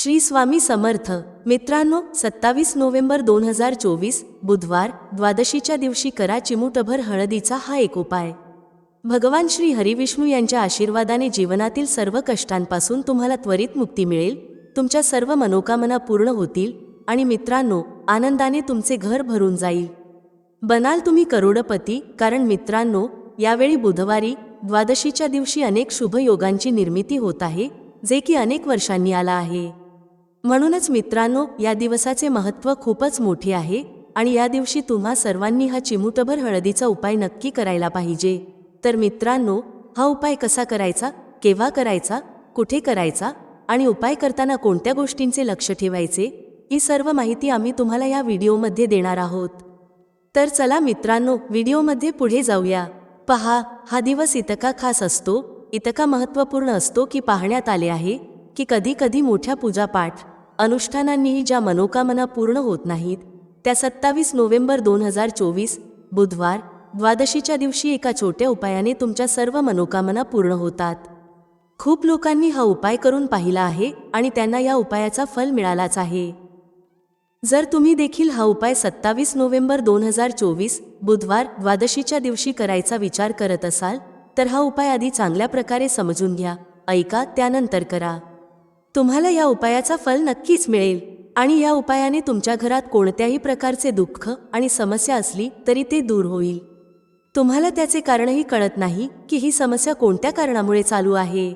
श्री स्वामी समर्थ. मित्रांनो सत्तावीस नोव्हेंबर दोन हजार चोवीस बुधवार द्वादशीच्या दिवशी करा चिमूटभर हळदीचा हा एक उपाय. भगवान श्री हरिविष्णू यांच्या आशीर्वादाने जीवनातील सर्व कष्टांपासून तुम्हाला त्वरित मुक्ती मिळेल तुमच्या सर्व मनोकामना पूर्ण होतील आणि मित्रांनो आनंदाने तुमचे घर भरून जाईल. बनाल तुम्ही करोडपती कारण मित्रांनो यावेळी बुधवारी द्वादशीच्या दिवशी अनेक शुभयोगांची निर्मिती होत आहे जे की अनेक वर्षांनी आला आहे. म्हणूनच मित्रांनो या दिवसाचे महत्त्व खूपच मोठे आहे आणि या दिवशी तुम्हा सर्वांनी हा चिमुटभर हळदीचा उपाय नक्की करायला पाहिजे. तर मित्रांनो हा उपाय कसा करायचा केव्हा करायचा कुठे करायचा आणि उपाय करताना कोणत्या गोष्टींचे लक्ष ठेवायचे ही सर्व माहिती आम्ही तुम्हाला या व्हिडिओमध्ये देणार आहोत. तर चला मित्रांनो व्हिडिओमध्ये पुढे जाऊया. पहा हा दिवस इतका खास असतो इतका महत्त्वपूर्ण असतो की पाहण्यात आले आहे की कधी कधी मोठ्या पूजापाठ अनुष्ठानांनीही ज्या मनोकामना पूर्ण होत नाहीत त्या सत्तावीस नोव्हेंबर दोन हजार चोवीस बुधवार द्वादशीच्या दिवशी एका छोट्या उपायाने तुमच्या सर्व मनोकामना पूर्ण होतात. खूप लोकांनी हा उपाय करून पाहिला आहे आणि त्यांना या उपायाचा फल मिळालाच आहे. जर तुम्ही देखील हा उपाय सत्तावीस नोव्हेंबर दोन हजार चोवीस बुधवार द्वादशीच्या दिवशी करायचा विचार करत असाल तर हा उपाय आधी चांगल्या प्रकारे समजून घ्या. ऐका त्यानंतर करा. तुम्हाला या उपायाचा फल नक्कीच मिळेल. आणि या उपायाने तुमच्या घरात कोणत्याही प्रकारचे दुःख आणि समस्या असली तरी ते दूर होईल. तुम्हाला त्याचे कारणही कळत नाही की ही समस्या कोणत्या कारणामुळे चालू आहे.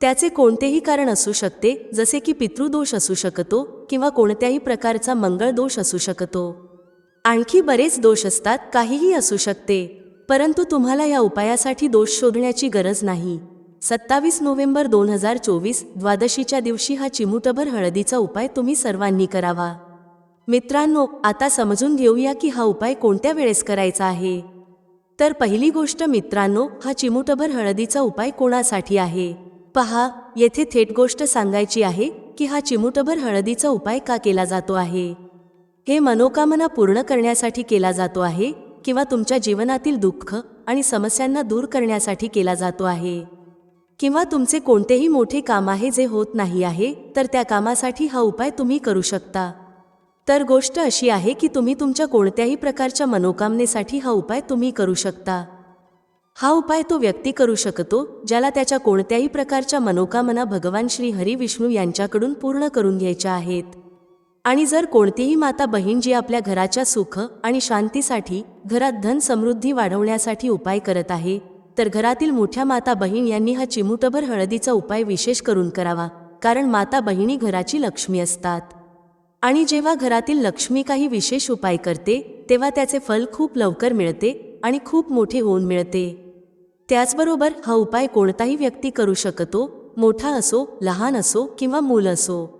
त्याचे कोणतेही कारण असू शकते जसे की पितृदोष असू शकतो किंवा कोणत्याही प्रकारचा मंगळ दोष असू शकतो. आणखी बरेच दोष असतात काहीही असू शकते परंतु तुम्हाला या उपायासाठी दोष शोधण्याची गरज नाही. सत्तावीस नोव्हेंबर दोन हजार चोवीस द्वादशीच्या दिवशी हा चिमुटभर हळदीचा उपाय तुम्ही सर्वांनी करावा. मित्रांनो आता समजून घेऊया की हा उपाय कोणत्या वेळेस करायचा आहे. तर पहिली गोष्ट मित्रांनो हा चिमुटभर हळदीचा उपाय कोणासाठी आहे? पहा येथे थेट गोष्ट सांगायची आहे की हा चिमुटभर हळदीचा उपाय का केला जातो आहे? हे मनोकामना पूर्ण करण्यासाठी केला जातो आहे किंवा तुमच्या जीवनातील दुःख आणि समस्यांना दूर करण्यासाठी केला जातो आहे? किंवा तुमचे कोणतेही मोठे काम आहे जे होत नाही आहे तर त्या कामासाठी हा उपाय तुम्ही करू शकता. तर गोष्ट अशी आहे की तुम्ही तुमच्या कोणत्याही प्रकारच्या मनोकामनेसाठी हा उपाय तुम्ही करू शकता. हा उपाय तो व्यक्ती करू शकतो ज्याला त्याच्या कोणत्याही प्रकारच्या मनोकामना भगवान श्री हरी विष्णू यांच्याकडून पूर्ण करून घ्यायच्या आहेत. आणि जर कोणतीही माता बहीण जी आपल्या घराच्या सुख आणि शांतीसाठी घरात धन समृद्धी वाढवण्यासाठी उपाय करत आहे तर घरातील मोठ्या माता बहीण यांनी हा चिमूटभर हळदीचा उपाय विशेष करून करावा कारण माता बहिणी घराची लक्ष्मी असतात. आणि जेव्हा घरातील लक्ष्मी काही विशेष उपाय करते तेव्हा त्याचे फल खूप लवकर मिळते आणि खूप मोठे होऊन मिळते. त्याचबरोबर हा उपाय कोणताही व्यक्ती करू शकतो मोठा असो लहान असो किंवा मूल असो.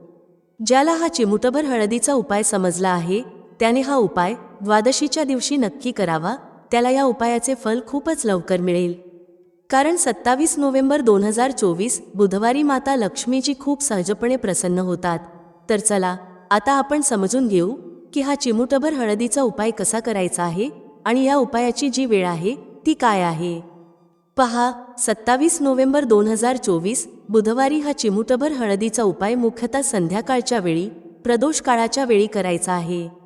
ज्याला हा चिमुटभर हळदीचा उपाय समजला आहे त्याने हा उपाय द्वादशीच्या दिवशी नक्की करावा त्याला या उपायाचे फल खूपच लवकर मिळेल. कारण सत्तावीस नोव्हेंबर दोन हजार चोवीस बुधवारी माता लक्ष्मीची खूप सहजपणे प्रसन्न होतात. तर चला आता आपण समजून घेऊ की हा चिमुटभर हळदीचा उपाय कसा करायचा आहे आणि या उपायाची जी वेळ आहे ती काय आहे? पहा सत्तावीस नोव्हेंबर दोन हजार चोवीस बुधवारी हा चिमुटभर हळदीचा उपाय मुख्यतः संध्याकाळच्या वेळी प्रदोष काळाच्या वेळी करायचा आहे.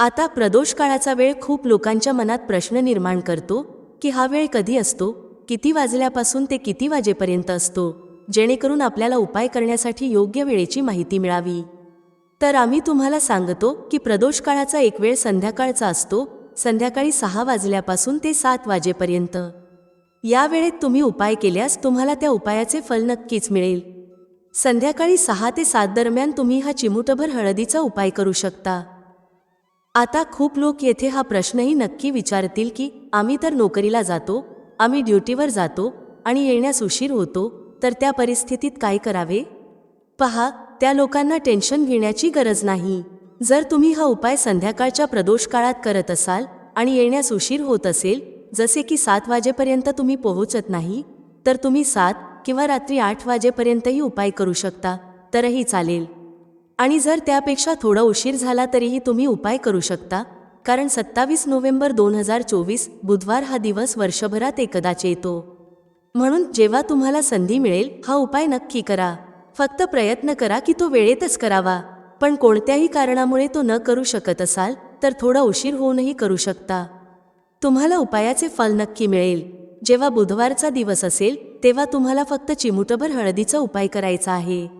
आता प्रदोष काळाचा वेळ खूप लोकांच्या मनात प्रश्न निर्माण करतो की हा वेळ कधी असतो? किती वाजल्यापासून ते किती वाजेपर्यंत असतो? जेणेकरून आपल्याला उपाय करण्यासाठी योग्य वेळेची माहिती मिळावी. तर आम्ही तुम्हाला सांगतो की प्रदोष काळाचा एक वेळ संध्याकाळचा असतो संध्याकाळी सहा वाजल्यापासून ते सात वाजेपर्यंत. या वेळेत तुम्ही उपाय केल्यास तुम्हाला त्या उपायाचे फल नक्कीच मिळेल. संध्याकाळी सहा ते सात दरम्यान तुम्ही हा चिमुटभर हळदीचा उपाय करू शकता. आता खूप लोक येथे हा प्रश्नही नक्की विचारतील की आम्ही तर नोकरीला जातो आम्ही ड्युटीवर जातो आणि येण्यास उशीर होतो तर त्या परिस्थितीत काय करावे? पहा त्या लोकांना टेन्शन घेण्याची गरज नाही. जर तुम्ही हा उपाय संध्याकाळच्या प्रदोष काळात करत असाल आणि येण्यास उशीर होत असेल जसे की सात वाजेपर्यंत तुम्ही पोहोचत नाही तर तुम्ही सात किंवा रात्री आठ वाजेपर्यंतही उपाय करू शकता तरही चालेल. आणि जर त्यापेक्षा थोडा उशीर झाला तरीही तुम्ही उपाय करू शकता. कारण सत्तावीस नोव्हेंबर दोन हजार चोवीस बुधवार हा दिवस वर्षभरात एकदाच येतो. म्हणून जेव्हा तुम्हाला संधी मिळेल हा उपाय नक्की करा. फक्त प्रयत्न करा की तो वेळेतच करावा. पण कोणत्याही कारणामुळे तो न करू शकत असाल तर थोडा उशीर होऊनही करू शकता. तुम्हाला उपायाचे फल नक्की मिळेल. जेव्हा बुधवारचा दिवस असेल तेव्हा तुम्हाला फक्त चिमुटभर हळदीचा उपाय करायचा आहे.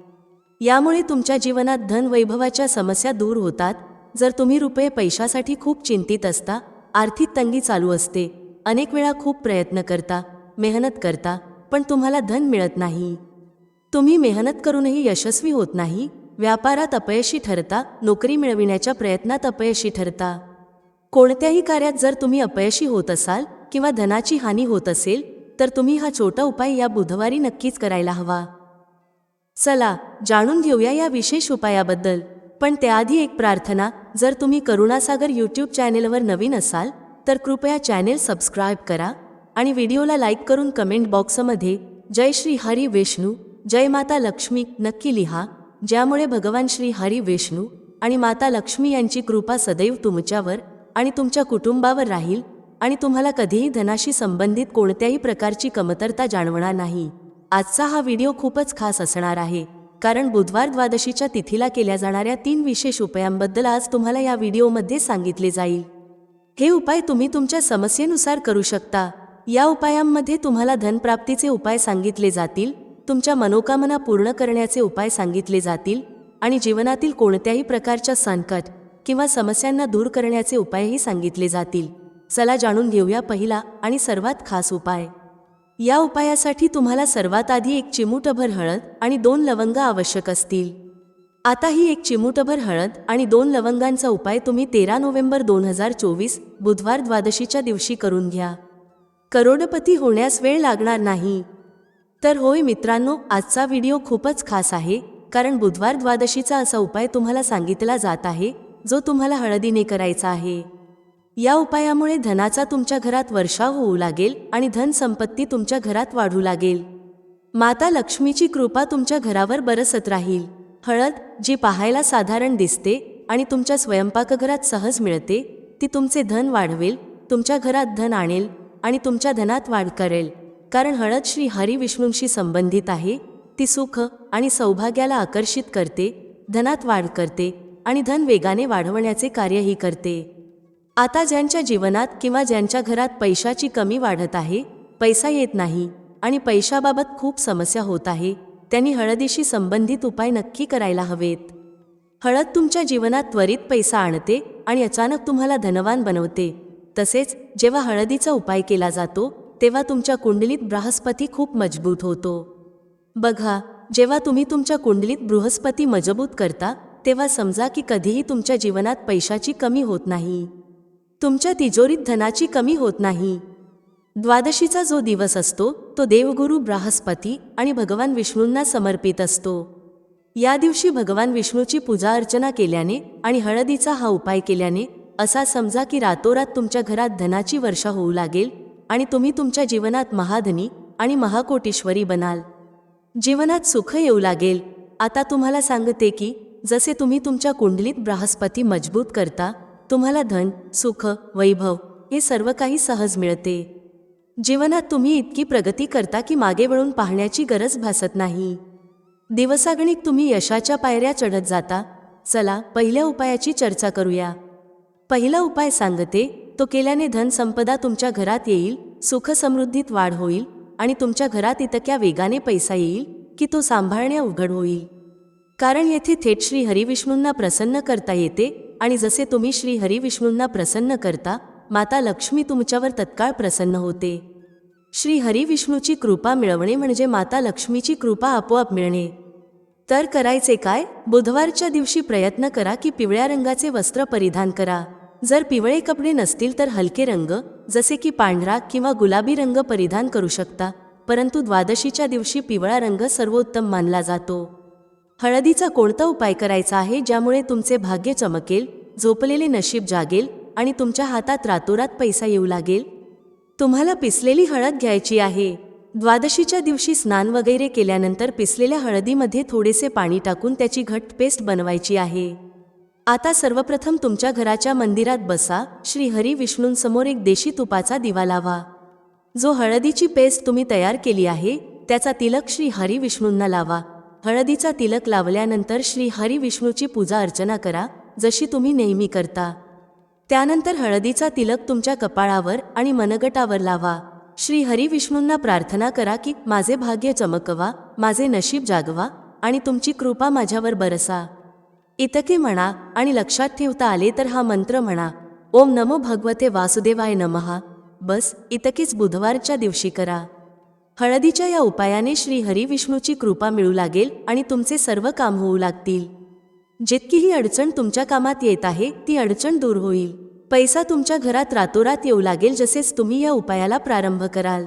यामुळे तुमच्या जीवनात धनवैभवाच्या समस्या दूर होतात. जर तुम्ही रुपये पैशासाठी खूप चिंतित असता आर्थिक तंगी चालू असते. अनेक वेळा खूप प्रयत्न करता मेहनत करता पण तुम्हाला धन मिळत नाही. तुम्ही मेहनत करूनही यशस्वी होत नाही. व्यापारात अपयशी ठरता नोकरी मिळविण्याच्या प्रयत्नात अपयशी ठरता. कोणत्याही कार्यात जर तुम्ही अपयशी होत असाल किंवा धनाची हानी होत असेल तर तुम्ही हा छोटा उपाय या बुधवारी नक्कीच करायला हवा. चला जाणून घेऊया या विशेष उपायाबद्दल. पण त्याआधी एक प्रार्थना जर तुम्ही करुणासागर यूट्यूब चॅनेलवर नवीन असाल तर कृपया चॅनेल सबस्क्राईब करा आणि व्हिडिओला लाईक करून कमेंट बॉक्समध्ये जय श्री हरी विष्णू जय माता लक्ष्मी नक्की लिहा ज्यामुळे भगवान श्री हरी विष्णू आणि माता लक्ष्मी यांची कृपा सदैव तुमच्यावर आणि तुमच्या कुटुंबावर राहील आणि तुम्हाला कधीही धनाशी संबंधित कोणत्याही प्रकारची कमतरता जाणवणार नाही. आजचा हा व्हिडिओ खूपच खास असणार आहे. कारण बुधवार द्वादशीच्या तिथीला केल्या जाणाऱ्या तीन विशेष उपायांबद्दल आज तुम्हाला या व्हिडिओमध्ये सांगितले जाईल. हे उपाय तुम्ही तुमच्या समस्येनुसार करू शकता. या उपायांमध्ये तुम्हाला धनप्राप्तीचे उपाय सांगितले जातील तुमच्या मनोकामना पूर्ण करण्याचे उपाय सांगितले जातील आणि जीवनातील कोणत्याही प्रकारच्या संकट किंवा समस्यांना दूर करण्याचे उपायही सांगितले जातील. चला जाणून घेऊया पहिला आणि सर्वात खास उपाय. या उपायासाठी तुम्हाला सर्वात आधी एक चिमूटभर हळद आणि दोन लवंग आवश्यक असतील. आता ही एक चिमूटभर हळद आणि दोन लवंगांचा उपाय तुम्ही तेरा नोव्हेंबर दोन हजार चोवीस बुधवार द्वादशीच्या दिवशी करून घ्या. करोडपती होण्यास वेळ लागणार नाही. तर होय मित्रांनो आजचा व्हिडिओ खूपच खास आहे कारण बुधवार द्वादशीचा असा उपाय तुम्हाला सांगितला जात आहे जो तुम्हाला हळदीने करायचा आहे. या उपायामुळे धनाचा तुमच्या घरात वर्षाव होऊ लागेल आणि धन संपत्ती तुमच्या घरात वाढू लागेल. माता लक्ष्मीची कृपा तुमच्या घरावर बरसत राहील. हळद जी पाहायला साधारण दिसते आणि तुमच्या स्वयंपाकघरात सहज मिळते ती तुमचे धन वाढवेल तुमच्या घरात धन आणेल आणि तुमच्या धनात वाढ करेल. कारण हळद श्री हरिविष्णूंशी संबंधित आहे ती सुख आणि सौभाग्याला आकर्षित करते धनात वाढ करते आणि धन वेगाने वाढवण्याचे कार्यही करते. आता ज्यांच्या जीवनात किंवा ज्यांच्या घरात पैशाची कमी वाढत आहे पैसा येत नाही आणि पैशाबाबत खूप समस्या होत आहे त्यांनी हळदीशी संबंधित उपाय नक्की करायला हवेत. हळद तुमच्या जीवनात त्वरित पैसा आणते आणि अचानक तुम्हाला धनवान बनवते. तसेच जेव्हा हळदीचा उपाय केला जातो तेव्हा तुमच्या कुंडलीत बृहस्पती खूप मजबूत होतो. बघा जेव्हा तुम्ही तुमच्या कुंडलीत बृहस्पती मजबूत करता तेव्हा समजा की कधीही तुमच्या जीवनात पैशाची कमी होत नाही. तुमच्या तिजोरीत धनाची कमी होत नाही. द्वादशीचा जो दिवस असतो तो देवगुरू बृहस्पती आणि भगवान विष्णूंना समर्पित असतो. या दिवशी भगवान विष्णूची पूजा अर्चना केल्याने आणि हळदीचा हा उपाय केल्याने असा समजा की रातोरात तुमच्या घरात धनाची वर्षा होऊ लागेल आणि तुम्ही तुमच्या जीवनात महाधनी आणि महाकोटीश्वरी बनाल. जीवनात सुख येऊ लागेल. आता तुम्हाला सांगते की जसे तुम्ही तुमच्या कुंडलीत बृहस्पती मजबूत करता तुम्हाला धन सुख वैभव हे सर्व काही सहज मिळते. जीवनात तुम्ही इतकी प्रगती करता की मागे वळून पाहण्याची गरज भासत नाही. दिवसागणिक तुम्ही यशाच्या पायऱ्या चढत जाता. चला पहिल्या उपायाची चर्चा करूया. पहिला उपाय सांगते तो केल्याने धनसंपदा तुमच्या घरात येईल सुख समृद्धीत वाढ होईल आणि तुमच्या घरात इतक्या वेगाने पैसा येईल की तो सांभाळणे अवघड होईल. कारण येथे थेट श्री हरिविष्णूंना प्रसन्न करता येते आणि जसे तुम्ही श्री हरिविष्णूंना प्रसन्न करता माता लक्ष्मी तुमच्यावर तत्काळ प्रसन्न होते. श्री हरिविष्णूची कृपा मिळवणे म्हणजे माता लक्ष्मीची कृपा आपोआप मिळणे. तर करायचे काय? बुधवारच्या दिवशी प्रयत्न करा की पिवळ्या रंगाचे वस्त्र परिधान करा. जर पिवळे कपडे नसतील तर हलके रंग जसे की पांढरा किंवा गुलाबी रंग परिधान करू शकता परंतु द्वादशीच्या दिवशी पिवळा रंग सर्वोत्तम मानला जातो. हळदीचा कोणता उपाय करायचा आहे ज्यामुळे तुमचे भाग्य चमकेल झोपलेले नशीब जागेल आणि तुमच्या हातात रातोरात पैसा येऊ लागेल? तुम्हाला पिसलेली हळद घ्यायची आहे. द्वादशीच्या दिवशी स्नान वगैरे केल्यानंतर पिसलेल्या हळदीमध्ये थोडेसे पाणी टाकून त्याची घट्ट पेस्ट बनवायची आहे. आता सर्वप्रथम तुमच्या घराच्या मंदिरात बसा श्री हरी विष्णूंसमोर एक देशी तुपाचा दिवा लावा. जो हळदीची पेस्ट तुम्ही तयार केली आहे त्याचा तिलक श्री हरी विष्णूंना लावा. हळदीचा तिलक लावल्यानंतर श्री हरी विष्णूची पूजा अर्चना करा जशी तुम्ही नेहमी करता. त्यानंतर हळदीचा तिलक तुमच्या कपाळावर आणि मनगटावर लावा. श्री हरी विष्णूंना प्रार्थना करा की माझे भाग्य चमकवा माझे नशीब जागवा आणि तुमची कृपा माझ्यावर बरसा. इतके म्हणा आणि लक्षात ठेवता आले तर हा मंत्र म्हणा. ओम नमो भगवते वासुदेवाय नमहा. बस इतकेच बुधवारच्या दिवशी करा. हळदीच्या या उपायाने श्री हरी विष्णूची कृपा मिळू लागेल आणि तुमचे सर्व काम होऊ लागतील. जितकीही अडचण तुमच्या कामात येत आहे ती अडचण दूर होईल. पैसा तुमच्या घरात रातोरात येऊ लागेल जसेच तुम्ही या उपायाला प्रारंभ कराल.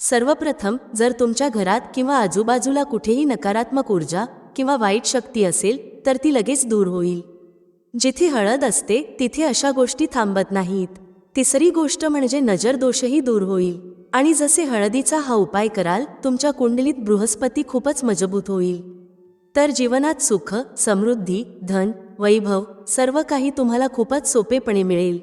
सर्वप्रथम जर तुमच्या घरात किंवा आजूबाजूला कुठेही नकारात्मक ऊर्जा किंवा वाईट शक्ती असेल तर ती लगेच दूर होईल. जिथे हळद असते तिथे अशा गोष्टी थांबत नाहीत. तिसरी गोष्ट म्हणजे नजर दोषही दूर होईल. आणि जसे हळदीचा हा उपाय कराल तुमच्या कुंडलीत बृहस्पती खूपच मजबूत होईल. तर जीवनात सुख समृद्धी धन वैभव सर्व काही तुम्हाला खूपच सोपेपणे मिळेल.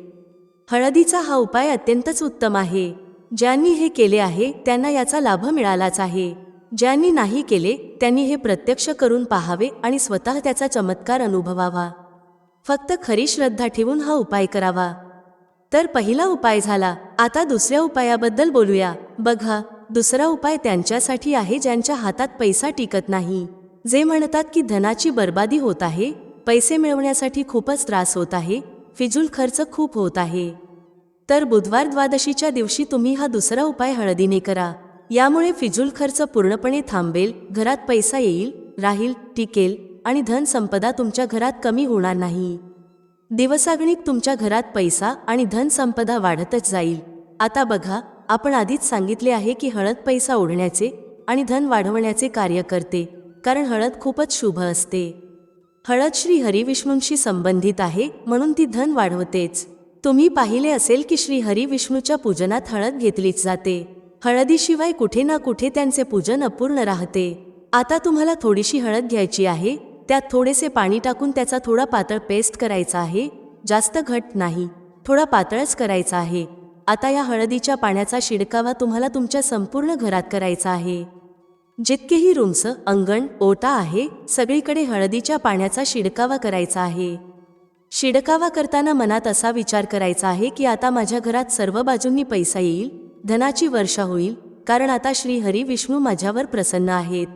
हळदीचा हा उपाय अत्यंतच उत्तम आहे. ज्यांनी हे केले आहे त्यांना याचा लाभ मिळालाच आहे. ज्यांनी नाही केले त्यांनी हे प्रत्यक्ष करून पाहावे आणि स्वतः त्याचा चमत्कार अनुभवावा. फक्त खरी श्रद्धा ठेवून हा उपाय करावा. तर पहिला उपाय झाला आता दुसऱ्या उपायाबद्दल बोलूया. बघा दुसरा उपाय त्यांच्यासाठी आहे ज्यांच्या हातात पैसा टिकत नाही. जे म्हणतात की धनाची बर्बादी होत आहे पैसे मिळवण्यासाठी खूपच त्रास होत आहे फिजूल खर्च खूप होत आहे. तर बुधवार द्वादशीच्या दिवशी तुम्ही हा दुसरा उपाय हळदीने करा. यामुळे फिजूल खर्च पूर्णपणे थांबेल घरात पैसा येईल राहील टिकेल आणि धनसंपदा तुमच्या घरात कमी होणार नाही. दिवसागणिक तुमच्या घरात पैसा आणि धनसंपदा वाढतच जाईल. आता बघा आपण आधीच सांगितले आहे की हळद पैसा ओढण्याचे आणि धन वाढवण्याचे कार्य करते कारण हळद खूपच शुभ असते. हळद श्री हरिविष्णूंशी संबंधित आहे म्हणून ती धन वाढवतेच. तुम्ही पाहिले असेल की श्री हरिविष्णूच्या पूजनात हळद घेतलीच जाते. हळदीशिवाय कुठे ना कुठे त्यांचे पूजन अपूर्ण राहते. आता तुम्हाला थोडीशी हळद घ्यायची आहे त्यात थोडेसे पाणी टाकून त्याचा थोडा पातळ पेस्ट करायचा आहे. जास्त घट नाही. थोडा पातळच करायचा आहे. आता या हळदीच्या पाण्याचा शिडकावा तुम्हाला तुमच्या संपूर्ण घरात करायचा आहे. जितकेही रूम्स अंगण ओटा आहे सगळीकडे हळदीच्या पाण्याचा शिडकावा करायचा आहे. शिडकावा करताना मनात असा विचार करायचा आहे की आता माझ्या घरात सर्व बाजूंनी पैसा येईल धनाची वर्षा होईल कारण आता श्री हरी विष्णू माझ्यावर प्रसन्न आहेत.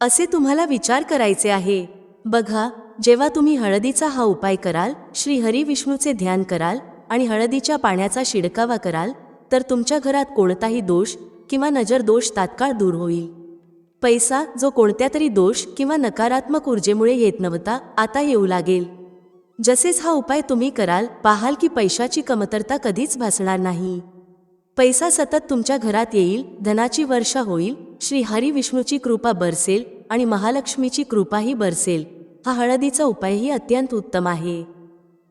असे तुम्हाला विचार करायचे आहे. बघा जेव्हा तुम्ही हळदीचा हा उपाय कराल श्री हरी विष्णूचे ध्यान कराल आणि हळदीच्या पाण्याचा शिडकावा कराल तर तुमच्या घरात कोणताही दोष किंवा नजर दोष तात्काळ दूर होईल. पैसा जो कोणत्या तरी दोष किंवा नकारात्मक ऊर्जेमुळे येत नव्हता आता येऊ लागेल. जसेच हा उपाय तुम्ही कराल पाहाल की पैशाची कमतरता कधीच भासणार नाही. पैसा सतत तुमच्या घरात येईल धनाची वर्षा होईल श्री हरी विष्णूची कृपा बरसेल आणि महालक्ष्मीची कृपाही बरसेल. हा हळदीचा उपायही अत्यंत उत्तम आहे.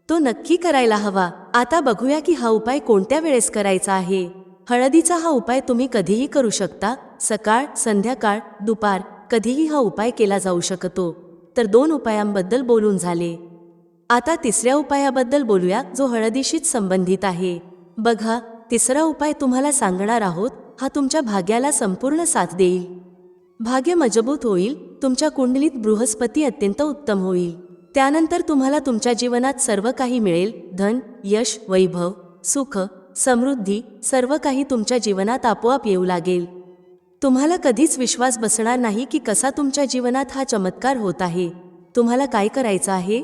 तो नक्की करायला हवा. आता बघूया की हा उपाय कोणत्या वेळेस करायचा आहे. हळदीचा हा उपाय तुम्ही कधीही करू शकता. सकाळ संध्याकाळ दुपार कधीही हा उपाय केला जाऊ शकतो. तर दोन उपायांबद्दल बोलून झाले. आता तिसऱ्या उपायाबद्दल बोलूया जो हळदीशीच संबंधित आहे. बघा तिसरा उपाय तुम्हाला सांगणार आहोत हा तुमच्या भाग्याला संपूर्ण साथ देईल. भाग्य मजबूत होईल तुमच्या कुंडलीत बृहस्पती अत्यंत उत्तम होईल. त्यानंतर तुम्हाला तुमच्या जीवनात सर्व काही मिळेल धन यश वैभव सुख समृद्धी सर्व काही तुमच्या जीवनात आपोआप येऊ लागेल. तुम्हाला कधीच विश्वास बसणार नाही की कसा तुमच्या जीवनात हा चमत्कार होत आहे. तुम्हाला काय करायचं आहे?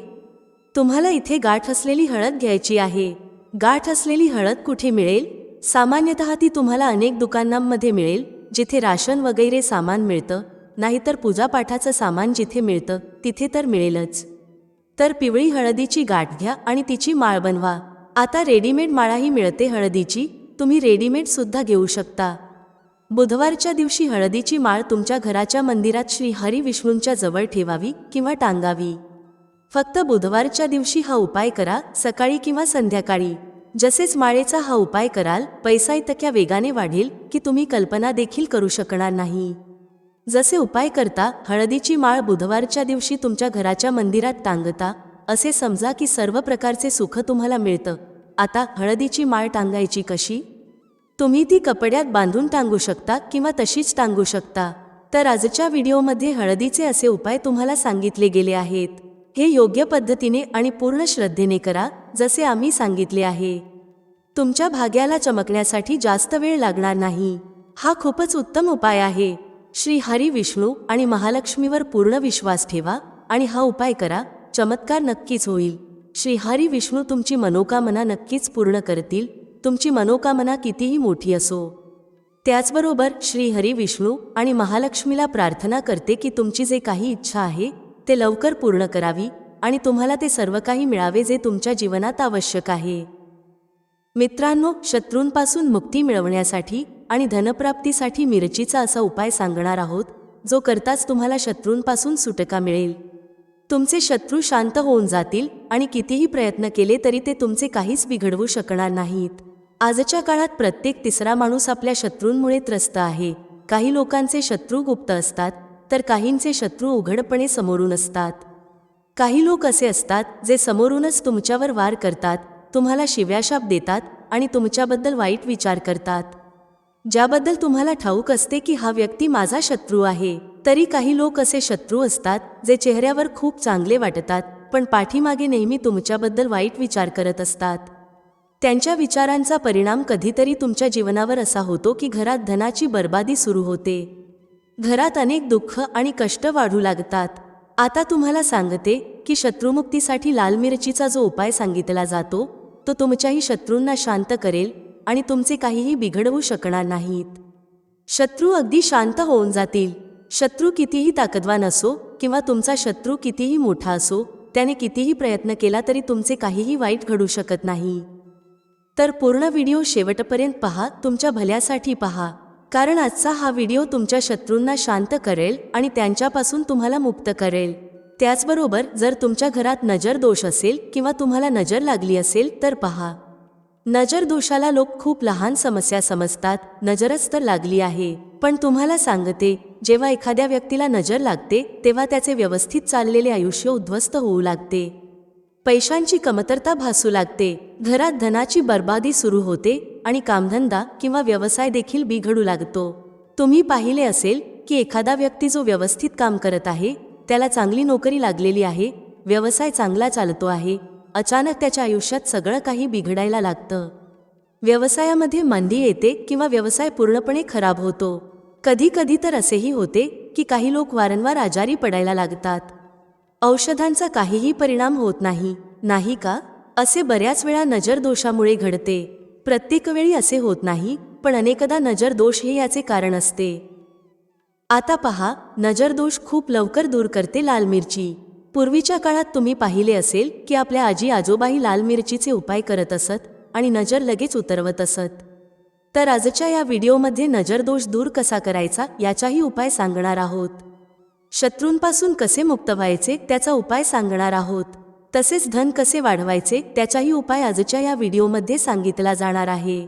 तुम्हाला इथे गाठ असलेली हळद घ्यायची आहे. गाठ असलेली हळद कुठे मिळेल? सामान्यतः ती तुम्हाला अनेक दुकानांमध्ये मिळेल जिथे राशन वगैरे सामान मिळतं नाहीतर पूजापाठाचं सामान जिथे मिळतं तिथे तर मिळेलच. तर पिवळी हळदीची गाठ घ्या आणि तिची माळ बनवा. आता रेडीमेड माळाही मिळते हळदीची तुम्ही रेडीमेडसुद्धा घेऊ शकता. बुधवारच्या दिवशी हळदीची माळ तुमच्या घराच्या मंदिरात श्री हरी विष्णूंच्या जवळ ठेवावी किंवा टांगावी. फक्त बुधवारच्या दिवशी हा उपाय करा सकाळी किंवा संध्याकाळी. जसेच माळेचा हा उपाय कराल पैसा इतक्या वेगाने वाढेल की तुम्ही कल्पना देखील करू शकणार नाही. जसे उपाय करता हळदीची माळ बुधवारच्या दिवशी तुमच्या घराच्या मंदिरात टांगता असे समजा की सर्व प्रकारचे सुख तुम्हाला मिळतं. आता हळदीची माळ टांगायची कशी? तुम्ही ती कपड्यात बांधून टांगू शकता किंवा तशीच टांगू शकता. तर आजच्या व्हिडिओमध्ये हळदीचे असे उपाय तुम्हाला सांगितले गेले आहेत. हे योग्य पद्धतीने आणि पूर्ण श्रद्धेने करा जसे आम्ही सांगितले आहे. तुमच्या भाग्याला चमकण्यासाठी जास्त वेळ लागणार नाही. हा खूपच उत्तम उपाय आहे. श्री हरी विष्णू आणि महालक्ष्मीवर पूर्ण विश्वास ठेवा आणि हा उपाय करा चमत्कार नक्कीच होईल. श्री हरी विष्णू तुमची मनोकामना नक्कीच पूर्ण करतील तुमची मनोकामना कितीही मोठी असो. त्याचबरोबर श्री हरी विष्णू आणि महालक्ष्मीला प्रार्थना करते की तुमची जे काही इच्छा आहे ते लवकर पूर्ण करावी आणि तुम्हाला ते सर्व काही मिळावे जे तुमच्या जीवनात आवश्यक आहे. मित्रांनो शत्रूंपासून मुक्ती मिळवण्यासाठी आणि धनप्राप्तीसाठी मिरचीचा असा उपाय सांगणार आहोत जो करताच तुम्हाला शत्रूंपासून सुटका मिळेल. तुमचे शत्रू शांत होऊन जातील आणि कितीही प्रयत्न केले तरी ते तुमचे काहीच बिघडवू शकणार नाहीत. आजच्या काळात प्रत्येक तिसरा माणूस आपल्या शत्रूंमुळे त्रस्त आहे. काही लोकांचे शत्रू गुप्त असतात तर काहींचे शत्रू उघडपणे समोरून असतात. काही लोक असे असतात जे समोरूनच तुमच्यावर वार करतात तुम्हाला शिव्याशाप देतात आणि तुमच्याबद्दल वाईट विचार करतात. ज्याबद्दल तुम्हाला ठाऊक असते की हा व्यक्ती माझा शत्रू आहे. तरी काही लोक असे शत्रू असतात जे चेहऱ्यावर खूप चांगले वाटतात पण पाठीमागे नेहमी तुमच्याबद्दल वाईट विचार करत असतात. त्यांच्या विचारांचा परिणाम कधीतरी तुमच्या जीवनावर असा होतो की घरात धनाची बर्बादी सुरू होते. घरात अनेक दुःख आणि कष्ट वाढू लागतात. आता तुम्हाला सांगते की शत्रुमुक्तीसाठी लाल मिरचीचा जो उपाय सांगितला जातो तो तुमच्याही शत्रूंना शांत करेल आणि तुमचे काहीही बिघडवू शकणार नाहीत. शत्रू अगदी शांत होऊन जातील. शत्रू कितीही ताकदवान असो किंवा तुमचा शत्रू कितीही मोठा असो त्याने कितीही प्रयत्न केला तरी तुमचे काहीही वाईट घडू शकत नाही. तर पूर्ण व्हिडिओ शेवटपर्यंत पहा तुमच्या भल्यासाठी पहा. कारण आजचा हा व्हिडिओ तुमच्या शत्रूंना शांत करेल आणि त्यांच्यापासून तुम्हाला मुक्त करेल. त्याचबरोबर जर तुमच्या घरात नजर दोष असेल किंवा तुम्हाला नजर लागली असेल तर पहा. नजर दोषाला लोक खूप लहान समस्या समजतात नजरच तर लागली आहे. पण तुम्हाला सांगते जेव्हा एखाद्या व्यक्तीला नजर लागते तेव्हा त्याचे व्यवस्थित चाललेले आयुष्य उद्ध्वस्त होऊ लागते. पैशांची कमतरता भासू लागते. घरात धनाची बर्बादी सुरू होते आणि कामधंदा किंवा व्यवसाय देखील बिघडू लागतो. तुम्ही पाहिले असेल की एखादा व्यक्ती जो व्यवस्थित काम करत आहे त्याला चांगली नोकरी लागलेली आहे व्यवसाय चांगला चालतो आहे अचानक त्याच्या आयुष्यात सगळं काही बिघडायला लागतं. व्यवसायामध्ये मंदी येते किंवा व्यवसाय पूर्णपणे खराब होतो. कधी कधी तर असेही होते की काही लोक वारंवार आजारी पडायला लागतात. औषधांचा काहीही परिणाम होत नाही. नाही का? असे बऱ्याच वेळा नजर दोषामुळे घडते. प्रत्येक वेळी असे होत नाही पण अनेकदा नजर दोष हे याचे कारण असते. आता पहा नजर दोष खूप लवकर दूर करते लाल मिरची. पूर्वीच्या काळात तुम्ही पाहिले असेल की आपल्या आजी आजोबाही लाल मिरचीचे उपाय करत असत आणि नजर लगेच उतरवत असत. तर आजच्या या व्हिडिओमध्ये नजर दोष दूर कसा करायचा याचाही उपाय सांगणार आहोत. शत्रूंपासून कसे मुक्त व्हायचे त्याचा उपाय सांगणार आहोत. तसेच धन कसे वाढवायचे त्याचाही उपाय आजच्या या व्हिडिओमध्ये सांगितला जाणार आहे.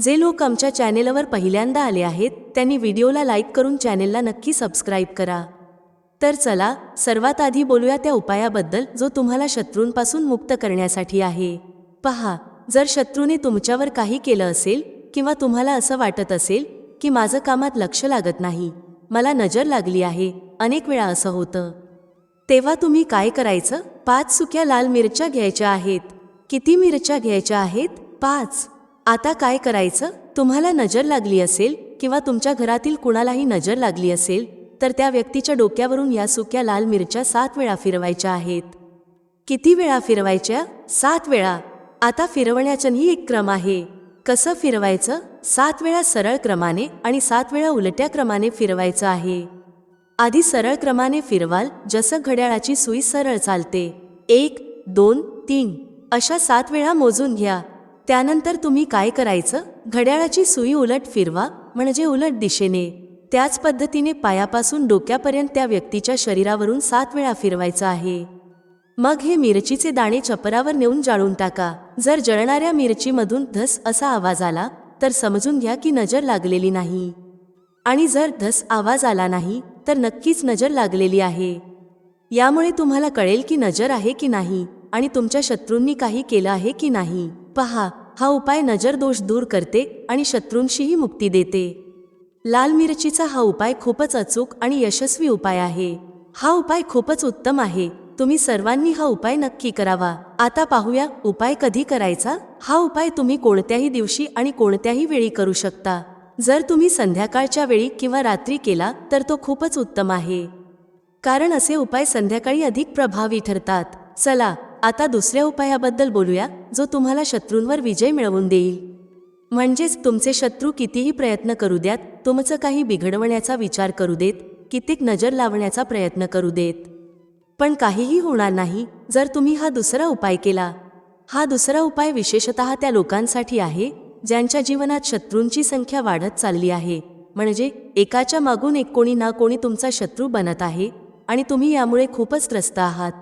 जे लोक आमच्या चॅनेलवर पहिल्यांदा आले आहेत त्यांनी व्हिडिओला लाईक करून चॅनेलला नक्की सबस्क्राईब करा. तर चला सर्वात आधी बोलूया त्या उपायाबद्दल जो तुम्हाला शत्रूंपासून मुक्त करण्यासाठी आहे. पहा जर शत्रूने तुमच्यावर काही केलं असेल किंवा तुम्हाला असं वाटत असेल की माझं कामात लक्ष लागत नाही मला नजर लागली आहे. अनेक वेळा असं होतं. तेव्हा तुम्ही काय करायचं? पाच सुक्या लाल मिरच्या घ्यायच्या आहेत. किती मिरच्या घ्यायच्या आहेत? पाच. आता काय करायचं? तुम्हाला नजर लागली असेल किंवा तुमच्या घरातील कुणालाही नजर लागली असेल तर त्या व्यक्तीच्या डोक्यावरून या सुक्या लाल मिरच्या सात वेळा फिरवायच्या आहेत. किती वेळा फिरवायच्या? सात वेळा. आता फिरवण्याचाही एक क्रम आहे. कसं फिरवायचं? सात वेळा सरळ क्रमाने आणि सात वेळा उलट्या क्रमाने फिरवायचं आहे. आधी सरळ क्रमाने फिरवाल जसं घड्याळाची सुई सरळ चालते. एक दोन तीन अशा सात वेळा मोजून घ्या. त्यानंतर तुम्ही काय करायचं? घड्याळाची सुई उलट फिरवा म्हणजे उलट दिशेने. त्याच पद्धतीने पायापासून डोक्यापर्यंत त्या व्यक्तीच्या शरीरावरून सात वेळा फिरवायचं आहे. मग हे मिरचीचे दाणे चपरावर नेऊन जाळून टाका. जर जळणाऱ्या मिरचीमधून धस असा आवाज आला तर समजून घ्या की नजर लागलेली नाही. आणि जर धस आवाज आला नाही तर नक्कीच नजर लागलेली आहे. यामुळे तुम्हाला कळेल की नजर आहे की नाही आणि तुमच्या शत्रूंनी काही केलं आहे की नाही. पहा हा उपाय नजर दोष दूर करते आणि शत्रूंशीही मुक्ती देते. लाल मिरचीचा हा उपाय खूपच अचूक आणि यशस्वी उपाय आहे. हा उपाय खूपच उत्तम आहे. तुम्ही सर्वांनी हा उपाय नक्की करावा. आता पाहूया उपाय कधी करायचा? हा उपाय तुम्ही कोणत्याही दिवशी आणि कोणत्याही वेळी करू शकता. जर तुम्ही संध्याकाळच्या वेळी किंवा रात्री केला तर तो खूपच उत्तम आहे. कारण असे उपाय संध्याकाळी अधिक प्रभावी ठरतात. चला आता दुसऱ्या उपायाबद्दल बोलूया जो तुम्हाला शत्रूंवर विजय मिळवून देईल. म्हणजेच तुमचे शत्रू कितीही प्रयत्न करू द्यात तुमचं काही बिघडवण्याचा विचार करू देत कितीक नजर लावण्याचा प्रयत्न करू देत. पण काहीही होणार नाही जर तुम्ही हा दुसरा उपाय केला. हा दुसरा उपाय विशेषतः त्या लोकांसाठी आहे ज्यांच्या जीवनात शत्रूंची संख्या वाढत चालली आहे. म्हणजे एकाच्या मागून एक कोणी ना कोणी तुमचा शत्रू बनत आहे आणि तुम्ही यामुळे खूपच त्रस्त आहात.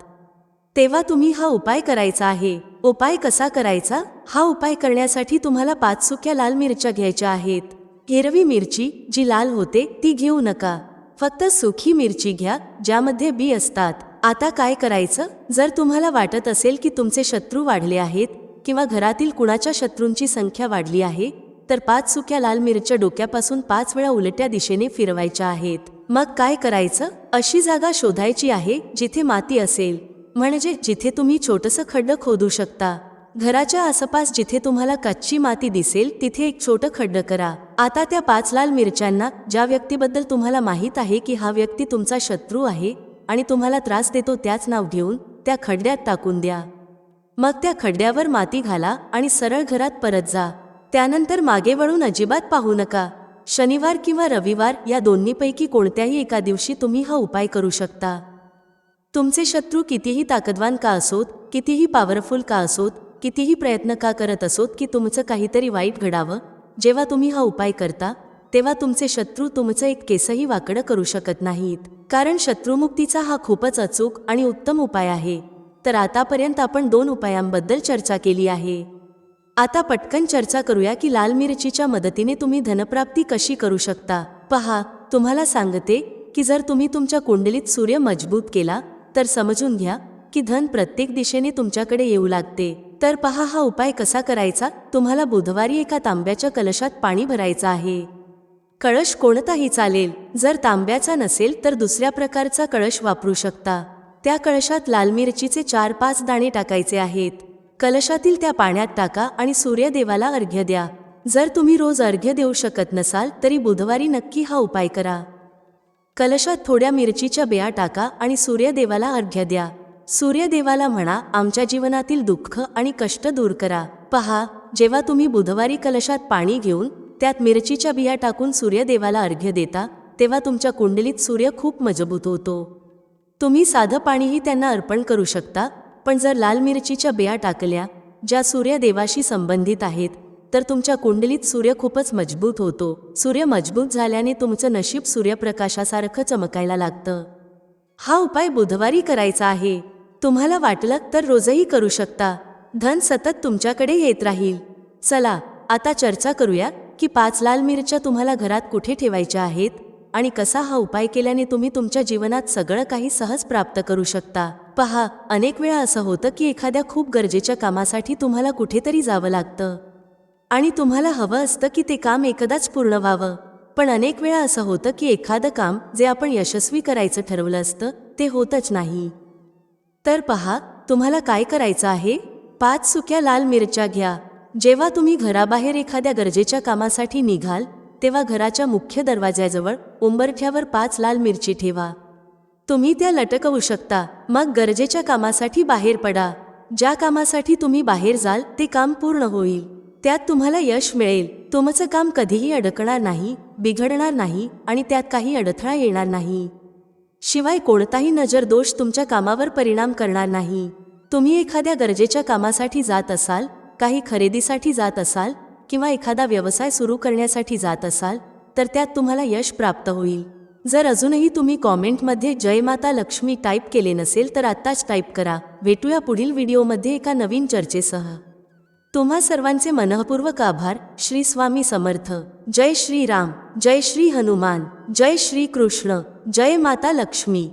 तेव्हा तुम्ही हा उपाय करायचा आहे. उपाय कसा करायचा? हा उपाय करण्यासाठी तुम्हाला पाच सुक्या लाल मिरच्या घ्यायच्या आहेत. हिरवी मिरची जी लाल होते ती घेऊ नका. फक्त सुखी मिरची घ्या ज्यामध्ये बी असतात. आता काय करायचं? जर तुम्हाला वाटत असेल की तुमचे शत्रू वाढले आहेत किंवा घरातील कुणाच्या शत्रूंची संख्या वाढली आहे तर पाच सुक्या लाल मिरच्या डोक्यापासून पाच वेळा उलट्या दिशेने फिरवायच्या आहेत. मग काय करायचं? अशी जागा शोधायची आहे जिथे माती असेल. म्हणजे जिथे तुम्ही छोटंसं खड्डं खोदू शकता. घराच्या आसपास जिथे तुम्हाला कच्ची माती दिसेल तिथे एक छोटं खड्डं करा. आता त्या पाच लाल मिरच्यांना ज्या व्यक्तीबद्दल तुम्हाला माहीत आहे की हा व्यक्ती तुमचा शत्रू आहे आणि तुम्हाला त्रास देतो त्याच नाव घेऊन त्या खड्ड्यात टाकून द्या. मग त्या खड्ड्यावर माती घाला आणि सरळ घरात परत जा. त्यानंतर मागे वळून अजिबात पाहू नका. शनिवार किंवा रविवार या दोन्हीपैकी कोणत्याही एका दिवशी तुम्ही हा उपाय करू शकता. तुमचे शत्रू कितीही ताकदवान का असोत कितीही पॉवरफुल का असोत कितीही प्रयत्न का करत असोत की तुमचं काहीतरी वाईट घडावं जेव्हा तुम्ही हा उपाय करता तेव्हा तुमचे शत्रू तुमचं एक केसही वाकडं करू शकत नाहीत. कारण शत्रुमुक्तीचा हा खूपच अचूक आणि उत्तम उपाय आहे. तर आतापर्यंत आपण दोन उपायांबद्दल चर्चा केली आहे. आता पटकन चर्चा करूया की लाल मिरचीच्या मदतीने तुम्ही धनप्राप्ती कशी करू शकता. पहा तुम्हाला सांगते की जर तुम्ही तुमच्या कुंडलीत सूर्य मजबूत केला तर समजून घ्या की धन प्रत्येक दिशेने तुमच्याकडे येऊ लागते. तर पहा हा उपाय कसा करायचा? तुम्हाला बुधवारी एका तांब्याच्या कलशात पाणी भरायचं आहे. कळश कोणताही चालेल. जर तांब्याचा नसेल तर दुसऱ्या प्रकारचा कळश वापरू शकता. त्या कळशात लाल मिरचीचे चार पाच दाणे टाकायचे आहेत. कलशातील त्या पाण्यात टाका आणि सूर्यदेवाला अर्घ्य द्या. जर तुम्ही रोज अर्घ्य देऊ शकत नसाल तरी बुधवारी नक्की हा उपाय करा. कलशात थोड्या मिरचीच्या बिया टाका आणि सूर्यदेवाला अर्घ्य द्या. सूर्यदेवाला म्हणा आमच्या जीवनातील दुःख आणि कष्ट दूर करा. पहा जेव्हा तुम्ही बुधवारी कलशात पाणी घेऊन त्यात मिरचीच्या बिया टाकून सूर्यदेवाला अर्घ्य देता तेव्हा तुमच्या कुंडलीत सूर्य खूप मजबूत होतो. तुम्ही साधं पाणीही त्यांना अर्पण करू शकता पण जर लाल मिरचीच्या बिया टाकल्या ज्या सूर्यदेवाशी संबंधित आहेत तर तुमच्या कुंडलीत सूर्य खूपच मजबूत होतो. सूर्य मजबूत झाल्याने तुमचं नशीब सूर्यप्रकाशासारखं चमकायला लागतं. हा उपाय बुधवारी करायचा आहे. तुम्हाला वाटलं तर रोजही करू शकता. धन सतत तुमच्याकडे येत राहील. चला आता चर्चा करूया. की पाच लाल मिरच्या तुम्हाला घरात कुठे ठेवायच्या आहेत आणि कसा हा उपाय केल्याने तुम्ही तुमच्या जीवनात सगळं काही सहज प्राप्त करू शकता? पहा अनेक वेळा असं होतं की एखाद्या खूप गरजेच्या कामासाठी तुम्हाला कुठेतरी जावं लागतं. आणि तुम्हाला हवं असतं की ते काम एकदाच पूर्ण व्हावं. पण अनेक वेळा असं होतं की एखादं काम जे आपण यशस्वी करायचं ठरवलं असतं ते होतच नाही. तर पहा तुम्हाला काय करायचं आहे? पाच सुक्या लाल मिरच्या घ्या. जेव्हा तुम्ही घराबाहेर एखाद्या गरजेच्या कामासाठी निघाल तेव्हा घराच्या मुख्य दरवाज्याजवळ उंबरठ्यावर पाच लाल मिरची ठेवा. तुम्ही त्या लटकवू शकता. मग गरजेच्या कामासाठी बाहेर पडा. ज्या कामासाठी तुम्ही बाहेर जाल ते काम पूर्ण होईल. त्यात तुम्हाला यश मिळेल. तुमचं काम कधीही अडकणार नाही बिघडणार नाही आणि त्यात काही अडथळा येणार नाही. शिवाय कोणताही नजर दोष तुमच्या कामावर परिणाम करणार नाही. तुम्ही एखाद्या गरजेच्या कामासाठी जात असाल काही खरेदीसाठी जात असाल किंवा एखादा व्यवसाय सुरू करण्यासाठी जात असाल तर त्यात तुम्हाला यश प्राप्त होईल. जर अजूनही तुम्ही कॉमेंटमध्ये जय माता लक्ष्मी टाईप केले नसेल तर आत्ताच टाईप करा. भेटूया पुढील व्हिडिओमध्ये एका नवीन चर्चेसह. तुम्हा सर्वांचे मनःपूर्वक आभार. श्री स्वामी समर्थ. जय श्री राम. जय श्री हनुमान. जय श्री कृष्ण. जय माता लक्ष्मी.